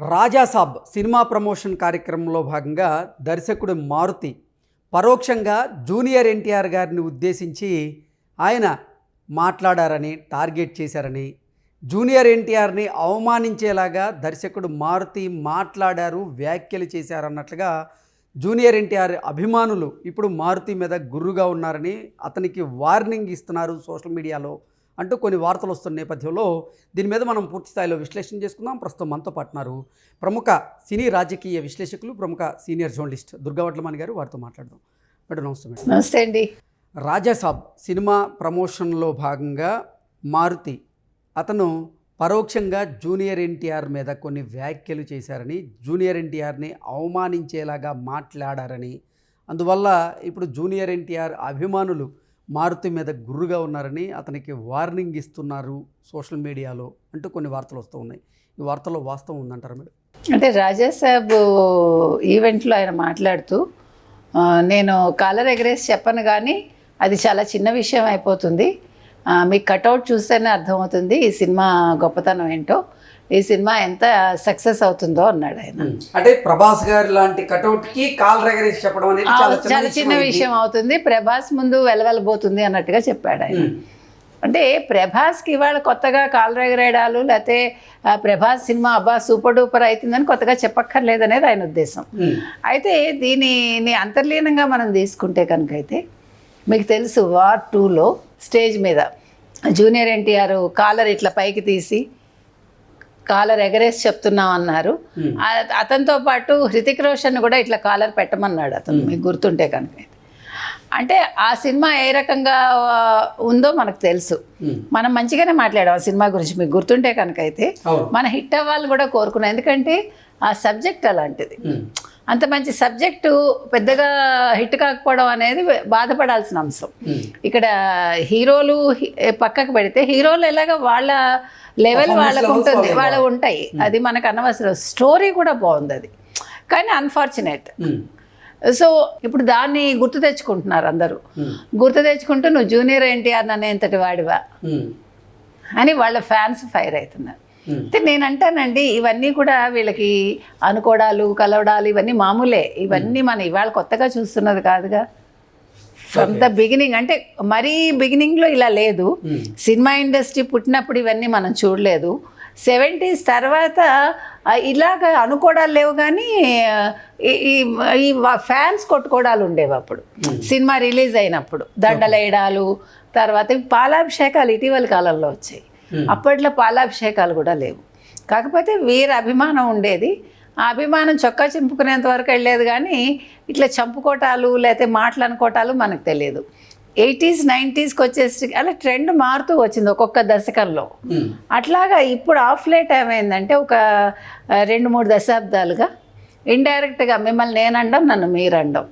Raja Saab cinema promotion కార్యక్రమంలో భాగంగా దర్శకుడు మారుతి పరోక్షంగా జూనియర్ ఎన్టీఆర్ గారిని ఉద్దేశించి ఆయన మాట్లాడారని టార్గెట్ చేశారని జూనియర్ ఎన్టీఆర్ని అవమానించేలాగా దర్శకుడు మారుతి మాట్లాడారు వ్యాఖ్యలు చేశారన్నట్లుగా జూనియర్ ఎన్టీఆర్ అభిమానులు ఇప్పుడు మారుతి మీద గుర్రుగా ఉన్నారని అతనికి వార్నింగ్ ఇస్తున్నారు సోషల్ మీడియాలో. అంటూ కొన్ని వార్తలు వస్తున్న నేపథ్యంలో దీని మీద మనం పూర్తి స్థాయిలో విశ్లేషణ చేసుకుందాం. ప్రస్తుతం మనతో పాటున్నారు ప్రముఖ సినీ రాజకీయ విశ్లేషకులు ప్రముఖ సీనియర్ జర్నలిస్ట్ దుర్గావట్లమాని గారు. వారితో మాట్లాడదాం. మేడం నమస్తే మేడం. నమస్తే అండి. రాజాసాబ్ సినిమా ప్రమోషన్లో భాగంగా మారుతి అతను పరోక్షంగా జూనియర్ ఎన్టీఆర్ మీద కొన్ని వ్యాఖ్యలు చేశారని జూనియర్ ఎన్టీఆర్ని అవమానించేలాగా మాట్లాడారని. అందువల్ల ఇప్పుడు జూనియర్ ఎన్టీఆర్ అభిమానులు మారుతి మీద గుర్రుగా ఉన్నారని అతనికి వార్నింగ్ ఇస్తున్నారు సోషల్ మీడియాలో అంటూ కొన్ని వార్తలు వస్తూ ఉన్నాయి. ఈ వార్తలో వాస్తవం ఉందంటారు మేడం? అంటే రాజాసాబ్ ఈవెంట్లో ఆయన మాట్లాడుతూ నేను కాలర్ ఎగరేసి చెప్పను కానీ అది చాలా చిన్న విషయం అయిపోతుంది. మీకు కటౌట్ చూస్తేనే అర్థమవుతుంది ఈ సినిమా గొప్పతనం ఏంటో. ఈ సినిమా ఎంత సక్సెస్ అవుతుందో అన్నాడు ఆయన అంటే ప్రభాస్ గారి లాంటి కటౌట్కి కాల్ రెగరేసి చెప్పడం అనేది చాలా చిన్న. విషయం అవుతుంది ప్రభాస్ ముందు వెలవెలబోతుంది అన్నట్టుగా చెప్పాడు ఆయన. అంటే ప్రభాస్కి ఇవాళ కొత్తగా కాలరెగరేడాలు లేకపోతే ఆ, ప్రభాస్ సినిమా అబ్బా సూపర్ డూపర్ అవుతుందని కొత్తగా చెప్పక్కర్లేదనేది ఆయన ఉద్దేశం. అయితే దీనిని అంతర్లీనంగా మనం తీసుకుంటే కనుక అయితే మీకు తెలుసు వార్ టూలో స్టేజ్ మీద జూనియర్ ఎన్టీఆర్ కాలర్ ఇట్లా పైకి తీసి కాలర్ ఎగరేసి చెప్తున్నాం అన్నారు. అతనితో పాటు హృతిక్ రోషన్ కూడా ఇట్లా కాలర్ పెట్టమన్నాడు అతను మీకు గుర్తుంటే కనుక. అంటే ఆ సినిమా ఏ రకంగా ఉందో మనకు తెలుసు. మనం మంచిగానే మాట్లాడాం ఆ సినిమా గురించి మీకు గుర్తుంటే కనుక అయితే. మన హిట్ అవ్వాలి కూడా కోరుకున్నాం. ఎందుకంటే ఆ సబ్జెక్ట్ అలాంటిది. అంత మంచి సబ్జెక్టు పెద్దగా హిట్ కాకపోవడం అనేది బాధపడాల్సిన అంశం. ఇక్కడ హీరోలు పక్కకు పెడితే హీరోలు ఎలాగ వాళ్ళ లెవెల్ వాళ్ళకు ఉంటుంది వాళ్ళ ఉంటాయి అది మనకు అనవసరం స్టోరీ కూడా బాగుంది అది కానీ అన్ఫార్చునేట్. సో ఇప్పుడు దాన్ని గుర్తు తెచ్చుకుంటున్నారు అందరూ. గుర్తు తెచ్చుకుంటూ నువ్వు జూనియర్ ఎన్టీఆర్ అనేంతటి వాడివా ఉమ్. అని వాళ్ళ ఫ్యాన్స్ ఫైర్ అవుతున్నారు. అయితే నేను అంటానండి ఇవన్నీ కూడా వీళ్ళకి అనుకోవడాలు కలవడాలు ఇవన్నీ మామూలే. ఇవన్నీ మనం ఇవాళ కొత్తగా చూస్తున్నది కాదుగా. ఫ్రమ్ ద బిగినింగ్ అంటే మరీ బిగినింగ్లో ఇలా లేదు. ఉమ్. సినిమా ఇండస్ట్రీ పుట్టినప్పుడు ఇవన్నీ మనం చూడలేదు. సెవెంటీస్ తర్వాత ఇలాగ అనుకోవడాలు లేవు కానీ ఈ- ఫ్యాన్స్ కొట్టుకోవడాలు ఉండేవి అప్పుడు. సినిమా రిలీజ్ అయినప్పుడు. దండలేయడాలు తర్వాత పాలాభిషేకాలు ఇటీవల కాలంలో వచ్చాయి. అప్పట్లో పాలాభిషేకాలు కూడా లేవు. కాకపోతే వీరి అభిమానం ఉండేది. ఆ అభిమానం చొక్కా చింపుకునేంత వరకు వెళ్ళేది కానీ ఇట్లా చంపుకోటాలు లేకపోతే మాటలు అనుకోటాలు మనకు తెలియదు. ఎయిటీస్ నైంటీస్కి వచ్చేసి అలా ట్రెండ్ మారుతూ వచ్చింది ఒక్కొక్క దశకంలో. ఉమ్. అట్లాగా ఇప్పుడు ఆఫ్ లేట్ ఏమైందంటే ఒక రెండు మూడు దశాబ్దాలుగా ఇండైరెక్ట్గా మిమ్మల్ని నేను అండం నన్ను మీరు అండం.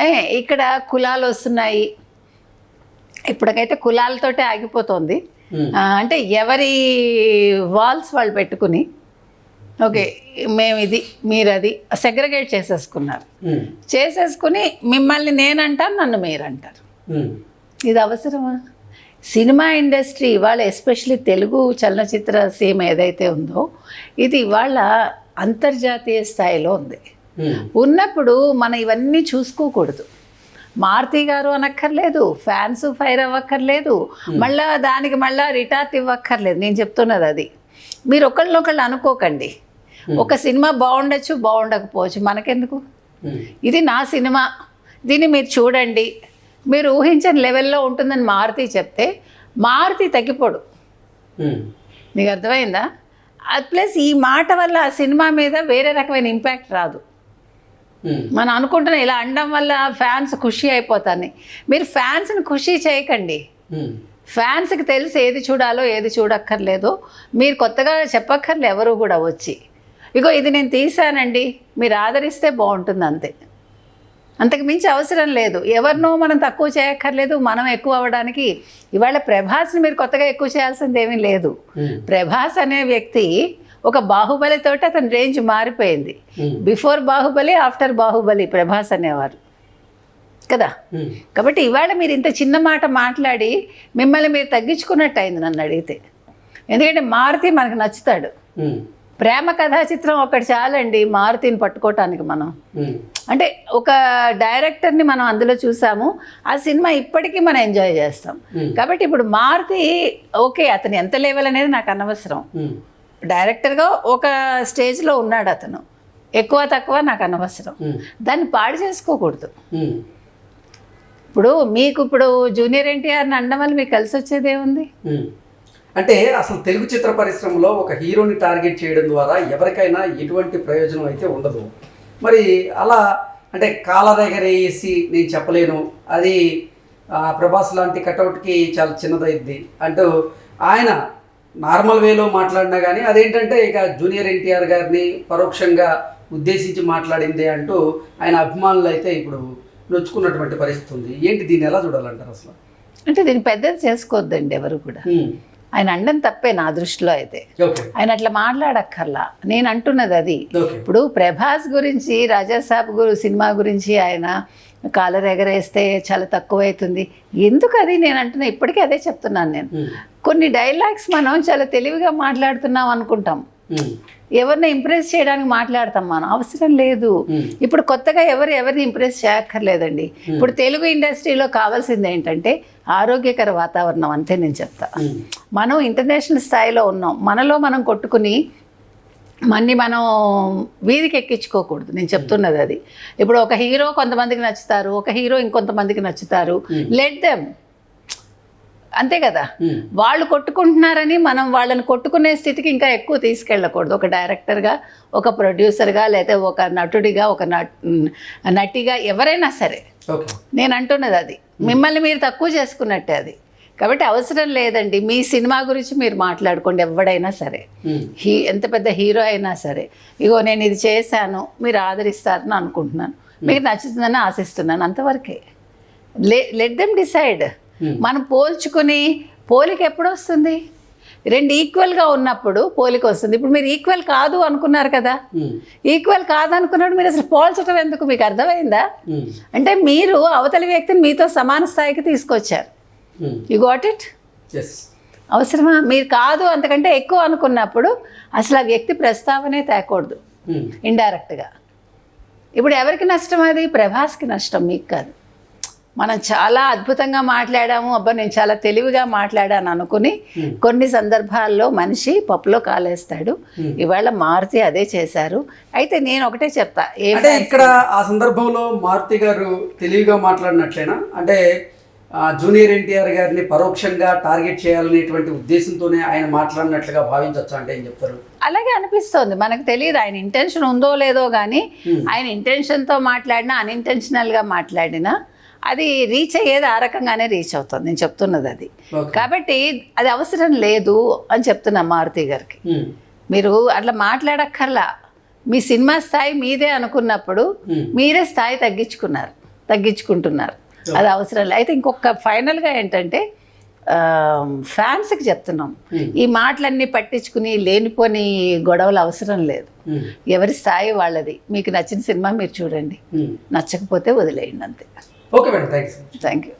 ఏ, ఇక్కడ కులాలు వస్తున్నాయి. ఇప్పటికైతే కులాలతోటే ఆగిపోతుంది. అంటే ఎవరి వాల్స్ వాళ్ళు పెట్టుకుని ఓకే మేము ఇది మీరు అది సెగ్రగేట్ చేసేసుకున్నారు ఉమ్. చేసేసుకుని మిమ్మల్ని నేనంటాను నన్ను మీరంటారు ఉమ్. ఇది అవసరమా సినిమా ఇండస్ట్రీ ఇవాళ ఎస్పెషలీ తెలుగు చలనచిత్ర సీమ ఏదైతే ఉందో ఇది ఇవాళ అంతర్జాతీయ స్థాయిలో ఉంది. ఉన్నప్పుడు మనం ఇవన్నీ చూసుకోకూడదు మారుతి గారు అనక్కర్లేదు ఫ్యాన్స్ ఫైర్ అవ్వక్కర్లేదు మళ్ళా దానికి మళ్ళా రిటార్ట్ ఇవ్వక్కర్లేదు. నేను చెప్తున్నది అది. మీరు ఒకళ్ళనొకళ్ళు అనుకోకండి. ఒక సినిమా బాగుండొచ్చు బాగుండకపోవచ్చు. మనకెందుకు? ఉమ్. ఇది నా సినిమా. దీన్ని మీరు చూడండి. మీరు ఊహించని లెవెల్లో ఉంటుందని మారుతి చెప్తే మారుతి తగ్గిపోడు. మీకు అర్థమైందా? ప్లస్ ఈ మాట వల్ల ఆ సినిమా మీద వేరే రకమైన ఇంపాక్ట్ రాదు. మనం అనుకుంటున్నాం ఇలా అనడం వల్ల ఫ్యాన్స్ ఖుషి అయిపోతారని. మీరు ఫ్యాన్స్ని ఖుషి చేయకండి. ఫ్యాన్స్కి తెలిసి ఏది చూడాలో ఏది చూడక్కర్లేదో. మీరు కొత్తగా చెప్పక్కర్లే ఎవరు కూడా వచ్చి. ఇగో ఇది నేను తీసానండి మీరు ఆదరిస్తే బాగుంటుంది అంతే. అంతకు మించి అవసరం లేదు. ఎవరినో మనం తక్కువ చేయక్కర్లేదు. మనం ఎక్కువ అవ్వడానికి ఇవాళ ప్రభాస్ని మీరు కొత్తగా ఎక్కువ చేయాల్సింది ఏమీ లేదు. ఉమ్. ప్రభాస్ అనే వ్యక్తి ఒక బాహుబలితోటి అతని రేంజ్ మారిపోయింది. ఉమ్. బిఫోర్ బాహుబలి ఆఫ్టర్ బాహుబలి ప్రభాస్ అనేవారు. కదా? ఉమ్. కాబట్టి ఇవాళ మీరు ఇంత చిన్న మాట మాట్లాడి మిమ్మల్ని మీరు తగ్గించుకున్నట్టు అయింది నన్ను అడిగితే. ఎందుకంటే మారుతి మనకు నచ్చుతాడు. ఉమ్. ప్రేమ కథా చిత్రం ఒకటి చాలండి మారుతిని పట్టుకోవటానికి మనం. అంటే ఒక డైరెక్టర్ని మనం అందులో చూసాము. ఆ సినిమా ఇప్పటికీ మనం ఎంజాయ్ చేస్తాం. కాబట్టి ఇప్పుడు మారుతి ఓకే అతను ఎంత లెవెల్ అనేది నాకు అనవసరం. డైరెక్టర్గా ఒక స్టేజ్లో ఉన్నాడు అతను. ఎక్కువ తక్కువ నాకు అనవసరం. దాన్ని పాడు చేసుకోకూడదు. ఇప్పుడు మీకు ఇప్పుడు జూనియర్ ఎన్టీఆర్ని అనడం వల్ల మీకు కలిసి వచ్చేది ఏముంది. అంటే అసలు తెలుగు చిత్ర పరిశ్రమలో ఒక హీరోని టార్గెట్ చేయడం ద్వారా ఎవరికైనా ఎటువంటి ప్రయోజనం అయితే ఉండదు. మరి అలా అంటే కాలర్ ఎగరేసి నేను చెప్పలేను. అది ప్రభాస్ లాంటి కటౌట్కి చాలా చిన్నదైద్ది అంటూ ఆయన నార్మల్ వేలో మాట్లాడినా కానీ అదేంటంటే ఇక జూనియర్ ఎన్టీఆర్ గారిని పరోక్షంగా ఉద్దేశించి మాట్లాడిందే అంటూ ఆయన అభిమానులు అయితే ఇప్పుడు నొచ్చుకున్నటువంటి పరిస్థితి ఉంది. ఏంటి దీన్ని ఎలా చూడాలంటారు అసలు? అంటే దీన్ని పెద్దది చేసుకోవద్దండి ఎవరు కూడా. ఆయన అండం తప్పే నా దృష్టిలో అయితే. ఆయన అట్లా మాట్లాడక్కర్లా. నేను అంటున్నది అది. ఇప్పుడు ప్రభాస్ గురించి రాజాసాబ్ గురు సినిమా గురించి ఆయన కాలర్ ఎగరేస్తే చాలా తక్కువ అవుతుంది ఎందుకు అది? నేను అంటున్నా ఇప్పటికీ అదే చెప్తున్నాను నేను. కొన్ని డైలాగ్స్ మనం చాలా తెలివిగా మాట్లాడుతున్నాం అనుకుంటాం. ఎవరిని ఇంప్రెస్ చేయడానికి మాట్లాడతాం మనం? అవసరం లేదు. ఉమ్, ఇప్పుడు కొత్తగా ఎవరు ఎవరిని ఇంప్రెస్ చేయక్కర్లేదండి. ఇప్పుడు తెలుగు ఇండస్ట్రీలో కావాల్సింది ఏంటంటే ఆరోగ్యకర వాతావరణం అంతే నేను చెప్తా. మనం ఇంటర్నేషనల్ స్థాయిలో ఉన్నాం. మనలో మనం కొట్టుకుని మన్ని మనం వీధికి ఎక్కించుకోకూడదు. నేను చెప్తున్నది అది. ఇప్పుడు ఒక హీరో కొంతమందికి నచ్చుతారు ఒక హీరో ఇంకొంతమందికి నచ్చుతారు. లెట్ దెమ్ అంతే కదా? వాళ్ళు కొట్టుకుంటున్నారని మనం వాళ్ళని కొట్టుకునే స్థితికి ఇంకా ఎక్కువ తీసుకెళ్ళకూడదు. ఒక డైరెక్టర్గా ఒక ప్రొడ్యూసర్గా లేదా ఒక నటుడిగా ఒక నట్- నటిగా ఎవరైనా సరే. నేను అంటున్నది అది. మిమ్మల్ని మీరు తక్కువ చేసుకున్నట్టే అది. కాబట్టి అవసరం లేదండి. మీ సినిమా గురించి మీరు మాట్లాడుకోండి ఎవడైనా సరే. హీ ఎంత పెద్ద హీరో అయినా సరే. ఇగో నేను ఇది చేశాను మీరు ఆదరిస్తారని అనుకుంటున్నాను. మీకు నచ్చుతుందని ఆశిస్తున్నాను అంతవరకే. లే లెట్ దెమ్ డిసైడ్. మనం పోల్చుకుని పోలిక ఎప్పుడు వస్తుంది రెండు ఈక్వల్గా ఉన్నప్పుడు పోలిక వస్తుంది ఇప్పుడు మీరు ఈక్వల్ కాదు అనుకున్నారు కదా? ఉమ్, ఈక్వల్ కాదు అనుకున్నప్పుడు మీరు అసలు పోల్చడం ఎందుకు? మీకు అర్థమైందా? ఉమ్, అంటే మీరు అవతలి వ్యక్తిని మీతో సమాన స్థాయికి తీసుకొచ్చారు. యు గాట్ ఇట్ అవసరమా? మీరు కాదు అంతకంటే ఎక్కువ అనుకున్నప్పుడు అసలు ఆ వ్యక్తి ప్రస్తావనే తేకూడదు. ఇండైరెక్ట్గా ఇప్పుడు ఎవరికి నష్టం అది? ప్రభాస్కి నష్టం మీకు కాదు. మనం చాలా అద్భుతంగా మాట్లాడాము. అబ్బా నేను చాలా తెలివిగా మాట్లాడాను అనుకుని కొన్ని సందర్భాల్లో మనిషి పప్పులో కాలేస్తాడు. ఇవాళ మారుతి అదే చేశారు. అయితే నేను ఒకటే చెప్తా. అంటే ఇక్కడ ఆ సందర్భంలో మారుతి గారు తెలివిగా మాట్లాడినట్లేనా? అంటే జూనియర్ ఎన్టీఆర్ గారిని పరోక్షంగా టార్గెట్ చేయాలనేటువంటి ఉద్దేశంతోనే ఆయన మాట్లాడినట్లుగా భావించవచ్చు అంటే ఏం చెప్తారు? అలాగే అనిపిస్తోంది. మనకు తెలియదు ఆయన ఇంటెన్షన్ ఉందో లేదో కానీ ఆయన ఇంటెన్షన్తో మాట్లాడినా అన్ఇంటెన్షనల్గా మాట్లాడినా అది రీచ్ అయ్యేది ఆ రకంగానే రీచ్ అవుతుంది. నేను చెప్తున్నది అది. కాబట్టి అది అవసరం లేదు అని చెప్తున్నా మారుతి గారికి. ఉమ్, మీరు అట్లా మాట్లాడక్కర్లా. మీ సినిమా స్థాయి మీదే అనుకున్నప్పుడు Hmm. మీరే స్థాయి తగ్గించుకున్నారు తగ్గించుకుంటున్నారు. అది అవసరం లేదు. అయితే ఇంకొక ఫైనల్గా ఏంటంటే ఫ్యాన్స్కి చెప్తున్నాం. Hmm. ఈ మాటలన్నీ పట్టించుకుని లేనిపోని గొడవలు అవసరం లేదు. ఎవరి స్థాయి వాళ్ళది. మీకు నచ్చిన సినిమా మీరు చూడండి. నచ్చకపోతే వదిలేయండి అంతే. Okay madam thanks thank you